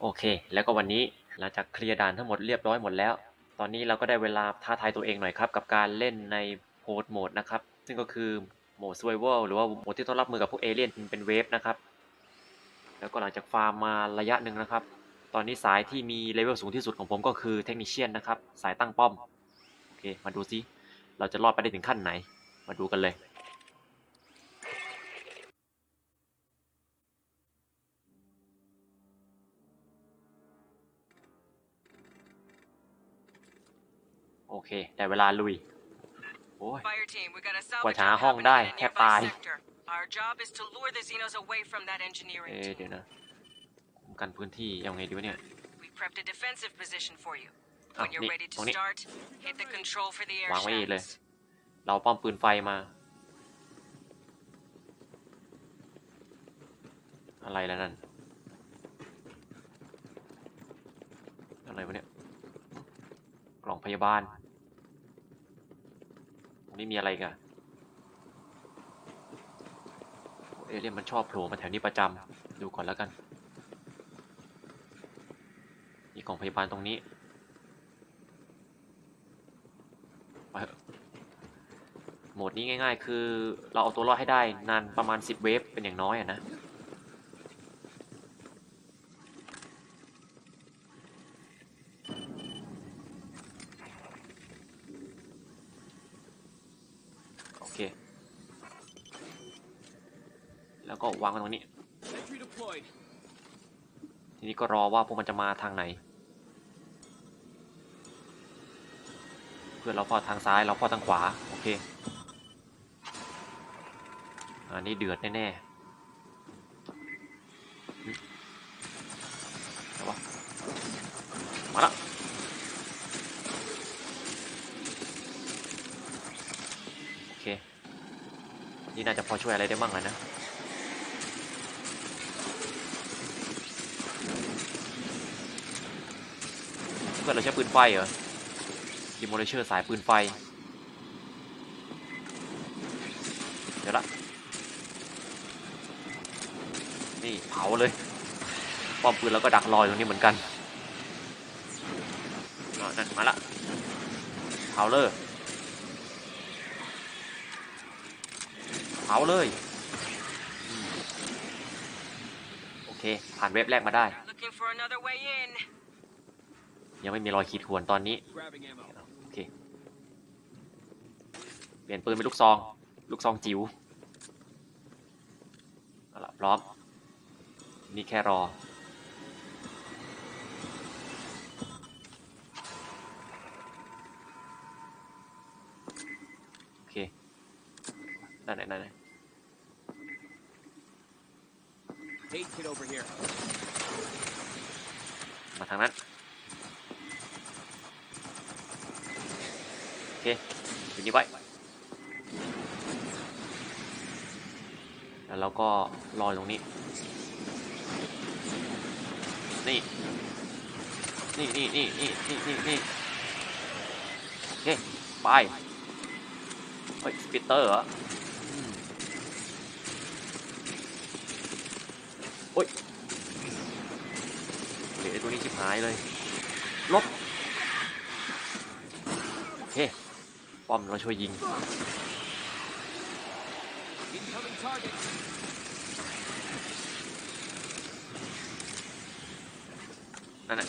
โอเค แล้วก็วันนี้หลังจากเคลียร์ด่านทั้งหมดเรียบร้อยหมดแล้ว ตอนนี้เราก็ได้เวลาท้าทายตัวเองหน่อยครับ กับการเล่นในโฮสโหมดนะครับ ซึ่งก็คือโหมด survival หรือว่าโหมดที่ต้องรับมือกับพวกเอเลี่ยนเป็นเวฟนะครับ แล้วก็หลังจากฟาร์มมาระยะหนึ่งนะครับ ตอนนี้สายที่มีเลเวลสูงที่สุดของผมก็คือเทคนิชเชียนนะครับ สายตั้งป้อม โอเค มาดูซิ เราจะรอดไปได้ถึงขั้นไหน มาดูกันเลย เคได้เวลาลุย โอ้ย Fire team, we got a กว่า salvage จะหา job ห้องได้ happening in a แทบตาย nearby sector. Our job is to lure the Xenos away from that เอ๊ engineering ะเดี๋ยว team. นะคุ้มกันพื้นที่ยังไงดีวะเนี่ย We prepped a defensive position for you. Ah, When you're neat. ready to Oh, neat. start, hit the control for the air วางไว้อีกเลย shafts. เราป้อมปืนไฟมา อะไรแล้วนั่น อะไรวะเนี่ย กล่องพยาบาลตรง นี่มีอะไรกันเอเลี่ยนมันชอบโผล่มาแถวนี้ประจำดูก่อนแล้วกัน มีกล่องพยาบาลตรงนี้โหมดนี้ง่าย ๆ คือเราเอาตัวรอดให้ได้นานประมาณ 10 เวฟเป็นอย่างน้อยอะนะ โอเค แล้วก็วางไว้ตรงนี้ Entry deployed. ทีนี้ก็รอว่าพวกมันจะมาทางไหน เพื่อนเราเฝ้าทางซ้ายเราเฝ้าทางขวา โอเค อันนี้เดือดแน่ๆอืมไหนวะมาละโอเค นี่น่าจะพอช่วยอะไรได้บ้างอะนะ พื่อนเราใช้ปืนไฟเหรอดิโมเลเชอร์สายปืนไฟ เดี๋ยวละ นี่เผาเลยป้อมปืนเราก็ดักรอยตรงนี้เหมือนกันอะนั่นมาละเผาเลยเผาเลยโอเค ผ่านเว็บแรกมาได้ Looking for another way in. ยังไม่มีรอยขีดข่วนตอนนี้ Grabbing ammo. โอเคเปลี่ยนปืนเป็นลูกซอง ลูกซองจิ๋วเอาล่ะพร้อมนี่แค่รอโอเคนั่นไหนนั่นไหน Hey, kid over here. มาทางนั้น อเคอยู่นี่ไว้ แล้วเราก็รอยตรงนี้ นี่ นี่นี่นี่นี่นี่นี่นี่โอเค ไป เฮ้ยสปิเตอร์เหรอโอ้ยเดี๋ยวไอ้ตัวนี้ชิบหายเลย ลบ โอเค ป้อมเราช่วยยิง Incoming target. นั่นน่ะ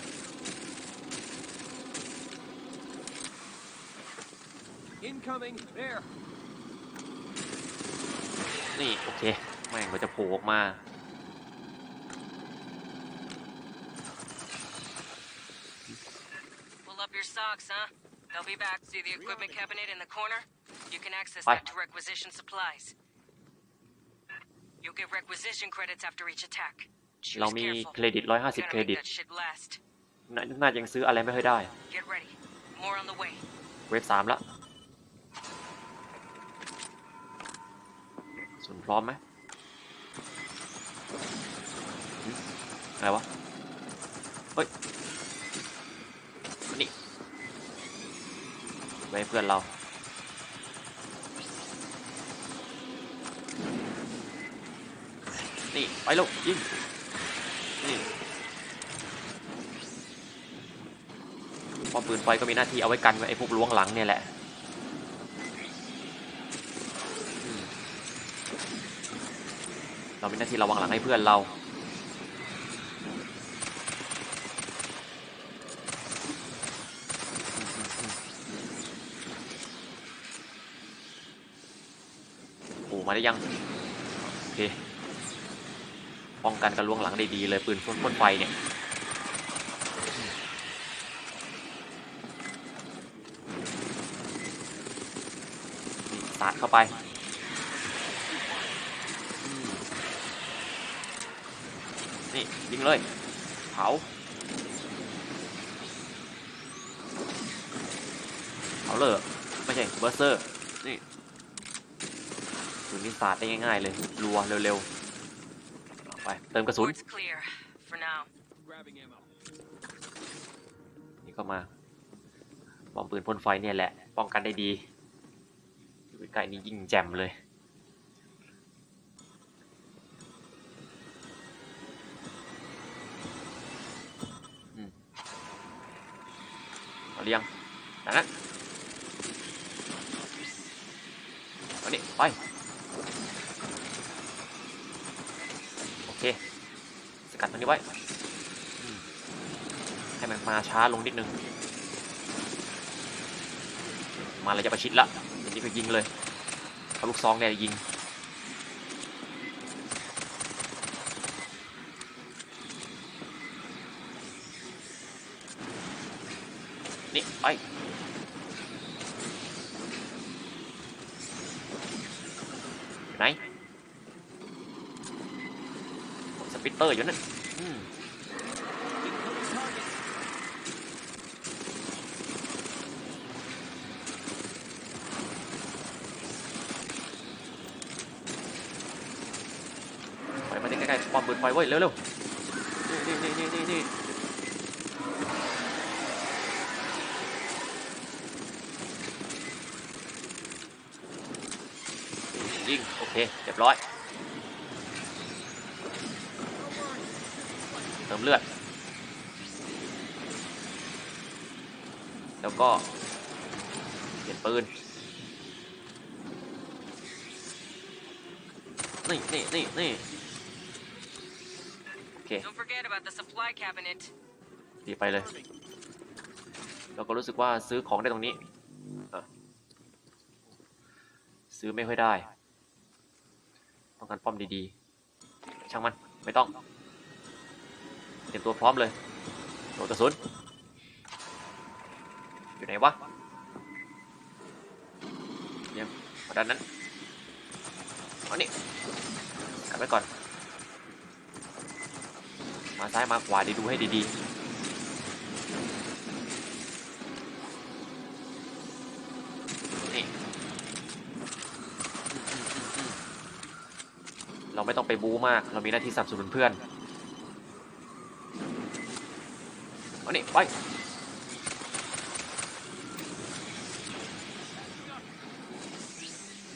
Incoming. There. นี่ โอเค แม่งมันจะโผล่ออกมา See the equipment cabinet in the corner? You can access Bye. that to requisition supplies. You'll get requisition credits after each attack. เรา Choose มี careful. เครดิต 150 Gotta เคร make ดิต that shit last. น่าน่าจะยังซื้ออะไรไม่ค่อยได้ Get ready. More on the way. เวฟสามแล้วส่วนพร้อมไหมหึอะไรวะ ไว้เพื่อนเรา นี่ ไปลูกยิงนี่พอปืนไฟก็มีหน้าที่เอาไว้กันไว้ไอ้พวกล้วงหลังเนี่ยแหละเรามีหน้าที่ระวังหลังให้เพื่อนเรา ได้ยัง โอเค ป้องกันการล้วงหลังได้ดีเลยปืนพ่นไฟเนี่ยนี่สาดเข้าไปนี่ยิงเลยเผาเผาเลยไม่ใช่เบอร์เซอร์นี่ ปืนนี้สาดได้ง่ายๆเลย รัวเร็วๆเอาไป เติมกระสุน Port's clear for now. Grabbing ammo. นี่ก็มาบอมปืนพ่นไฟเนี่ยแหละ ป้องกันได้ดีอยู่ใกล้ๆนี่ยิงแจ่มเลยอืมเอาเรียงดังนั้นเอานี่ไป โอ เค สกัดมันนี้ไว้ ให้มันมาช้าลงนิดนึง มาระยะประชิดละเดี๋ยวนี้ก็ยิงเลยเอาลูกซองเนี่ยยิงนี่ไปไหน ส ปิตเตอร์อยู่นั่นอืม Incoming target. ไปมาใกล้ๆปอมปืนไฟเว้ย เร็วๆ นี่นี่นี่นี่นี่ยิง โอเค เรียบร้อย เติ มเลือด แล้วก็เปลี่ยนปืน นี่นี่นี่นี่โอเค Don't forget about the supply cabinet. ดีไปเลย เราก็รู้สึกว่าซื้อของได้ตรงนี้อะซื้อไม่ค่อยได้ ต้องการป้อมดีๆ ช่างมัน ไม่ต้อง เตรียมตัวพร้อมเลยโหลดกระสุนอยู่ไหนวะเยี่ยมาด้านนั้นเอานี่กลับไว้ก่อน มาซ้ายมาขวาดีดูให้ดีๆนี่เราไม่ต้องไปบู๊มาก เรามีหน้าที่สนับสนุนเพื่อนเอานี่ ไป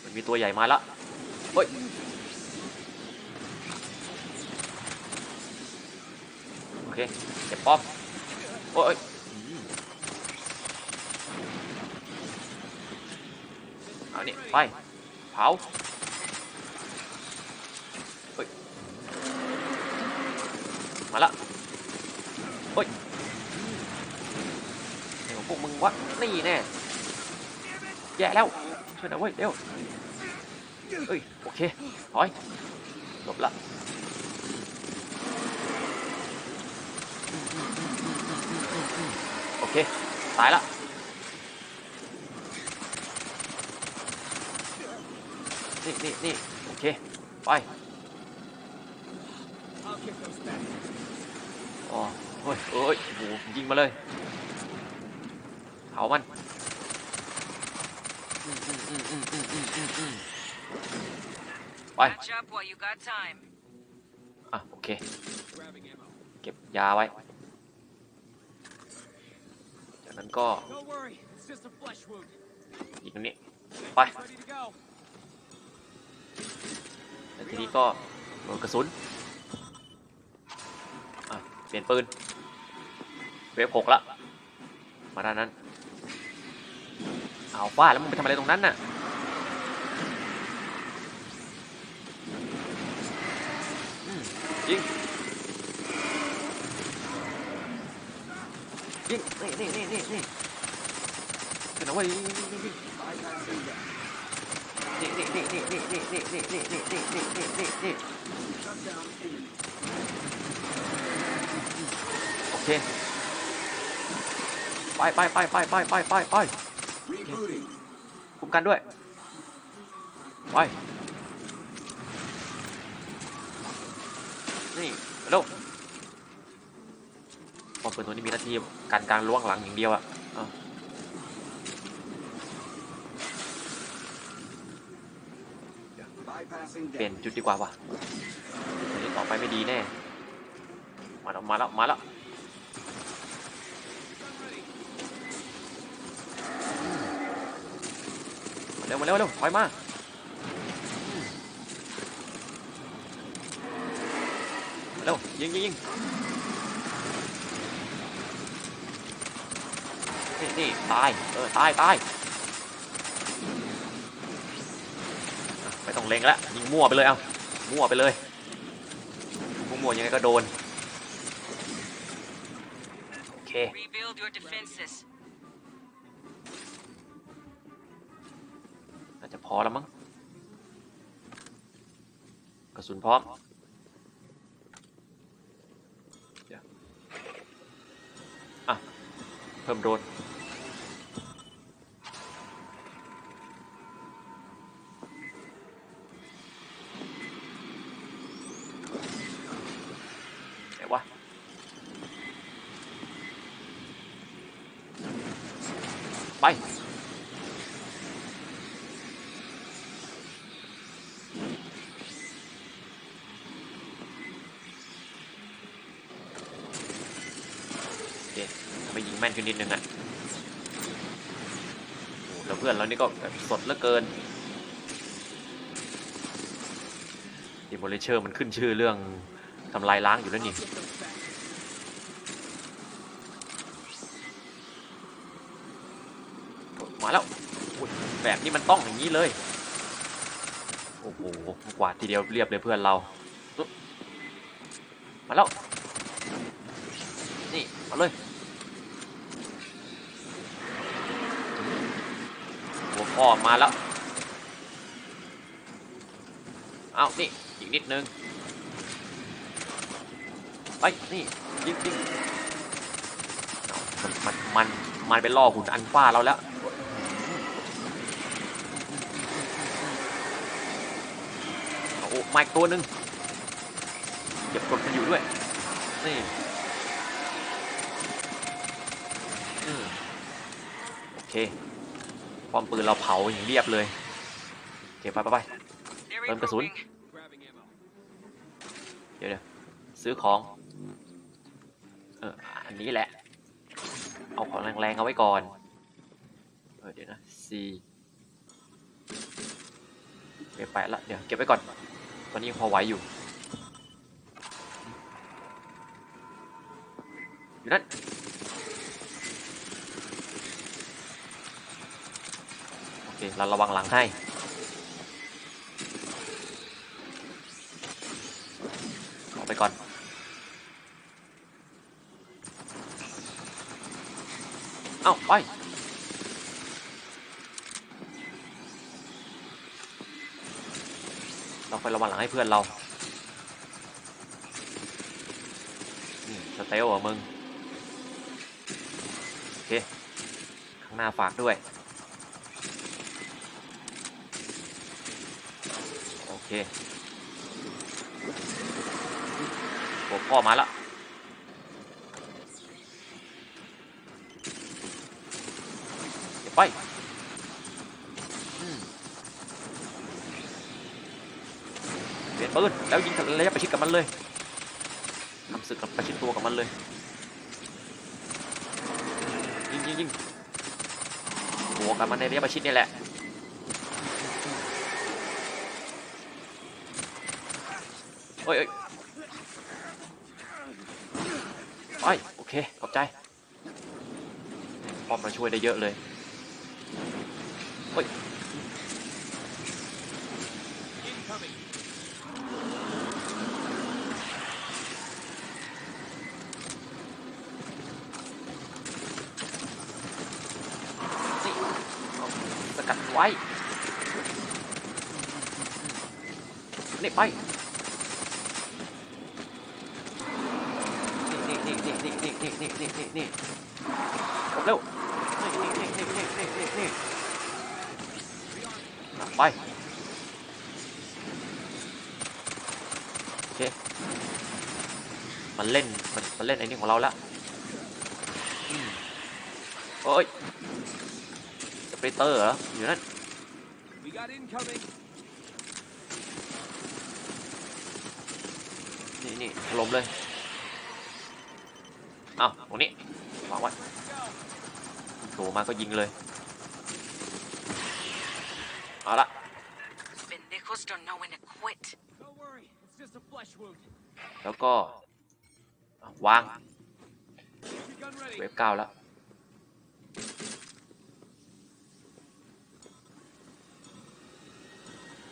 มันมีตัวใหญ่มาล้วเฮ้ยโอเคเก็บป้อมโอ้ยเอานี่ไปเผาเฮ้ยมาละเฮ้ย วกมึงวะนี่แน่แย่แล้วช่วยหน่อยเว้ยเร็วเฮ้ยโอเคถอยหลบละโอเคตายละนี่นี่นี่โอเคไปอ๋อเฮ้ยเอ้ยโอ้โหยิงมาเลยามันไปอะโอเค เก็บยาไว้ จากนั้นก็อีกตรงนี้ไปทีนี้ก็โดนกระสุนเปลี่ยนปืน เวฟหกละ มาด้านนั้น เอาฟาแล้วมึงไปทำอะไรตรงนั้นน่ะยิงยิงนี่นี่นี่นี่นี่ขึ้นเอาไว้ยิงยิงยิงยิงนี่นี่นี่นี่นี่นี่นี่นี่นี่นี่นี่นี่นี่นี่นี่โอเคไปไปไปไปไปไปไปไป กันด้วยไปนี่เร็วปอมปืนตัวนี้มีหน้าที่การกลารล้วงหลังอย่างเดียวอะเปลี่ยนจุดดีกว่าว่ะนี่ต่อไปไม่ดีแน่ มาแล้วมาแล้วมาแล้ว มาเร็วมาเร็วเร็วไปมามาเร็วยิงยิงยิงนี่นี่ตายเออตายตายไม่ต้องเล็งแล้วยิงมั่วไปเลยเอามั่วไปเลยมั่วยังไงก็โดนโอเค เพิ่มโดน ไหนวะ ไป โอเคท อยู่นิดนึงอะโอ้แล้วเพื่อนเรานี่ก็สดเหลือเกินดิโมเลเชอร์มันขึ้นชื่อเรื่องทำลายล้างอยู่แล้วนี่มาแล้วแบบนี้มันต้องอย่างนี้เลย โอ้โหกวาดทีเดียวเรียบเลยเพื่อนเรา มาแล้ว นี่ มาเลย หัวข้อมาแล้ว เอานี่ อีกนิดนึง ไป นี่ยิงยิงมันมันมันมันไปล่อหุ่นอันฟ้าเราแล้วโอ้ไมาอีกตัวหนึ่งเก็บกดมันอยู่ด้วย นี่อืมโอเค ป้อมปืนเราเผาอย่างเรียบเลยโอเคไปไปไป They're Em có xuống. regrouping. Grabbing ammo. เดี๋ยวเดี๋ยวซื้อของ เอออันนี้แหละ เอาของแรงๆเอาไว้ก่อน เออเดี๋ยวนะ C เก็บไปละเดี๋ยวเก็บไว้ก่อน ตอนนี้ยังพอไหวอยู่อยู่นั่น โอ เคเราระวังหลังให้ ออกไปก่อน เอ้า ไปเราไประวังหลังให้เพื่อนเรานี่สเตลเหรอมึง โอเค ข้างหน้าฝากด้วย โอ เคหัวพ่อมาแล้วเดี๋ยวไปเปลี่ยนปืนแล้วยิงระยะประชิดกับมันเลยทำศึกกับประชิดตัวกับมันเลยยิงยิงยิงบวกกับมันในระยะประชิดนี่แหละ โอ้ยเอ้ยไปโอเค ขอบใจพอป้อมมาช่วยได้เยอะเลยเฮ้ย Incoming. นี่เอาสกัดไว้ นี่ไป นี่นี่นี่นี่นี่นี่นี่เร็วนี่นี่นี่นี่นี่นี่นี่นี่ไปโอเคมันเล่นมันมันเล่นไอ้นี่ของเราละโอ้ยสเปรเตอร์เหรออยู่นั่นนี่นี่ถล่มเลย อ้าวตรงนี้วางไว้โผล่มาก็ยิงเลยเอาละ Pendejos don't know when to quit. Don't worry, it's just a flesh wound. แล้วก็อะวาง Get your gun ready. เวฟเก้าแล้ว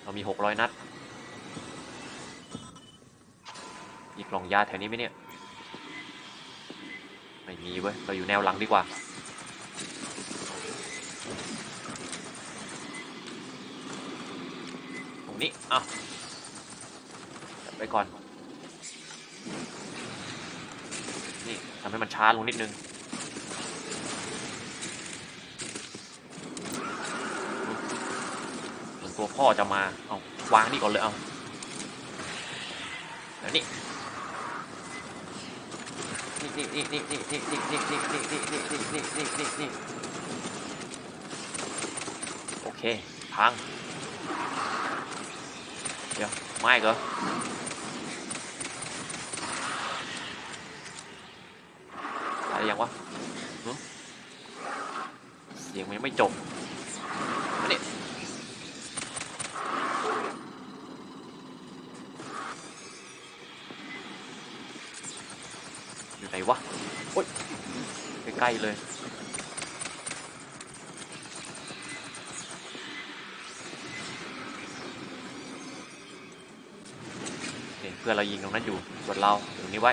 เรามีหกร้อยนัดมีกล่องยาแถวนี้ไหมเนี่ย ไม่มีเว้ย เราอยู่แนวหลังดีกว่า ตรงนี้อะจับไปก่อน นี่ทำให้มันช้าลงนิดนึงตัวพ่อจะมา เอาวางนี่ก่อนเลย เอาแล้วนี่ นี่นี่นี่นี่นี่นี่นี่นี่นี่นี่นี่นี่นี่นี่นี่นี่โอเคพัง เดี๋ยวไม่เหรอะไรอยังวะเสียงมันยังไม่จบมานี่อยู่ไหนวะ โอ๊ย ใกล้ๆเลย นี่ เพื่อเรายิงตรงนั้นอยู่ส่วนเราอยู่ตรงนี้ไว้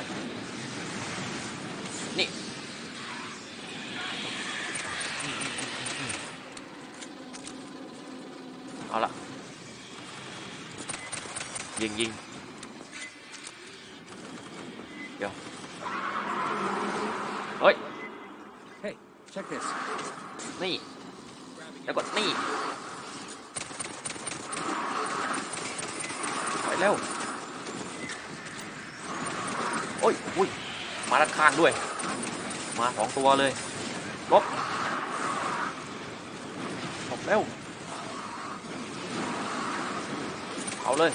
นี่เอาละยิงยิงเดี๋ยว เฮ้ย Hey, check this. นี่ Grabbing แล้วก็นี่ ไปเร็ว โอ้ยอุ้ย มา ด้วย มาสองตัวเลยลบลบเร็วเอาเลย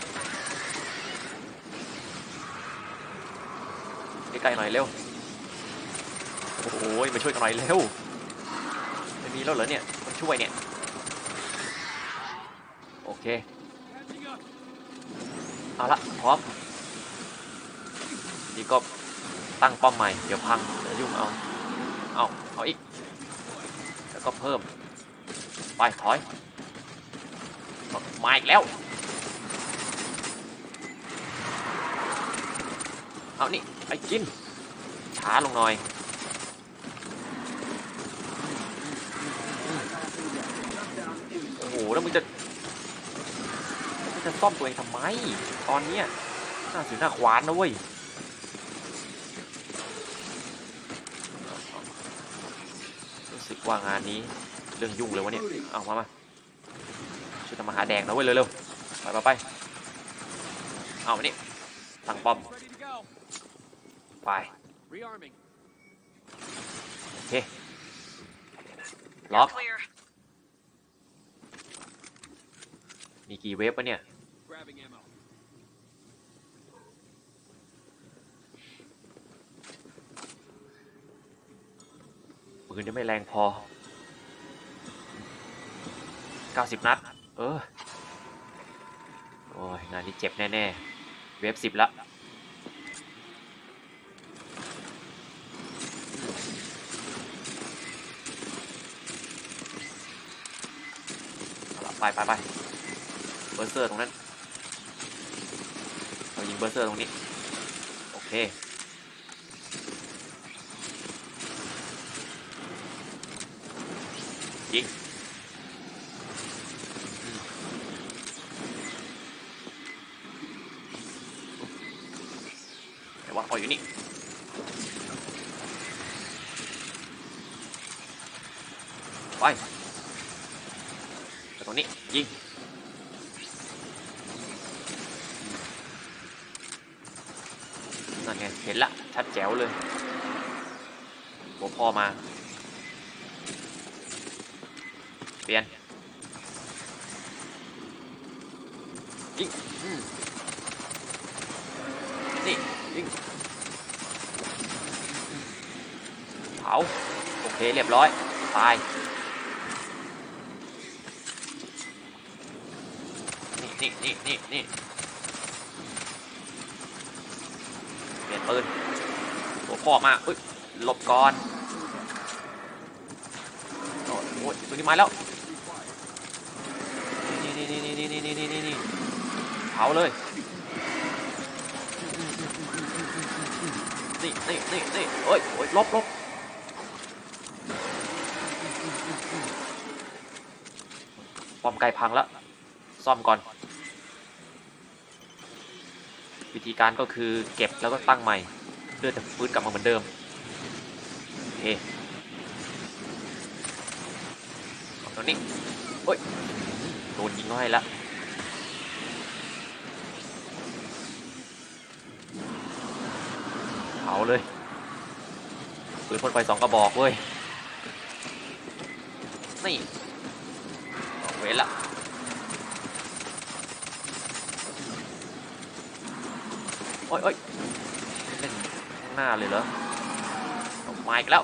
ใกล้ๆหน่อยเร็ว โอ้โหมาช่วยกันหน่อยเร็วไม่มีแล้วเหรอเนี่ยคนช่วยเนี่ย โอเค เอาละพร้อมนี่ก็ ตั้งป้อมใหม่ เดี๋ยวพังเดี๋ยวยุ่งเอา เอาเอาอีก แล้วก็เพิ่ม ไปถอย มาอีกแล้ว เอานี่ไปกิน ช้าลงหน่อยโอ้โหแล้วมึงจะมึงจะซ่อมตัวเองทำไม ตอนเนี้ยหน้าสิวหน้าควานนะเว้ย รู้สึก ว่างานนี้เรื่องยุ่งเลยวะเนี่ยเอามามาช่วยทำมาหาแดงนะเว้ยเร็วๆไปไปไปเอามานี่ตั้งป้อมไปโอเคล็อกมีกี่เวฟวะเนี่ย ปืนยัไม่แรงพอ 90 นัด เออ โอ้ย งานนี้เจ็บแน่ ๆ เวฟสิบละ ไปไปไปเบอร์เซอร์ตรงนั้น เรายิงเบอร์เซอร์ตรงนี้ โอเค ยิงอืมไหนวะอ๋ออยู่นี่ไปไปตรงนี้ยิงนั่นไงเห็นละชัดแจ๋วเลยหัวพ่อมา เปลี่ยนยิงนี่ยิงเผาโอเคเรียบร้อย ตาย นี่นี่นี่นี่นี่เปลี่ยนปืนตัวพ่อมาเอ้ยหลบก่อนโอ้โหตัวนี้มาแล้ว นี่นี่นี่นี่นี่นี่นี่นี่นี่เผาเลยนี่นี่นี่นี่เอ้ยโอ้ยลบลบป้อมไก่พังแล้วซ่อมก่อน วิธีการก็คือเก็บแล้วก็ตั้งใหม่เพื่อจะฟื้นกลับมาเหมือนเดิมโอเคตรงนี้เฮ้ย นยิงเขาให้ละเผาเลยปืนพ่นไฟสองกระบอกเว้ย นี่เว้นละโอ้ยโอ้ยเล่นข้างหน้าเลยเหรอเอามาอีกแล้ว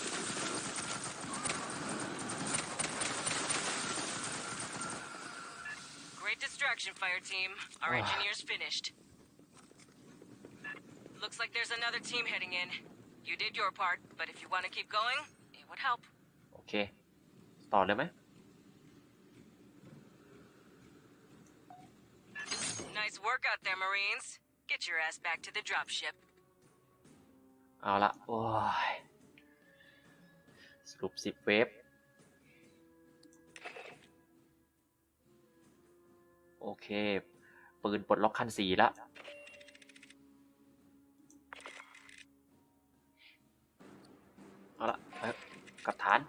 Great distraction, fire team. Our Ah. engineer's finished. Looks like there's another team heading in. You did your part, but if you want to keep going, it would help. โอเค ต่อเลยไหม Nice work out there, Marines. Get your ass back to the dropship. เอาละโอ้ย สรุปสิบเวฟ โอเค ปืนปลดล็อกคันสีละเอาละกลับฐาน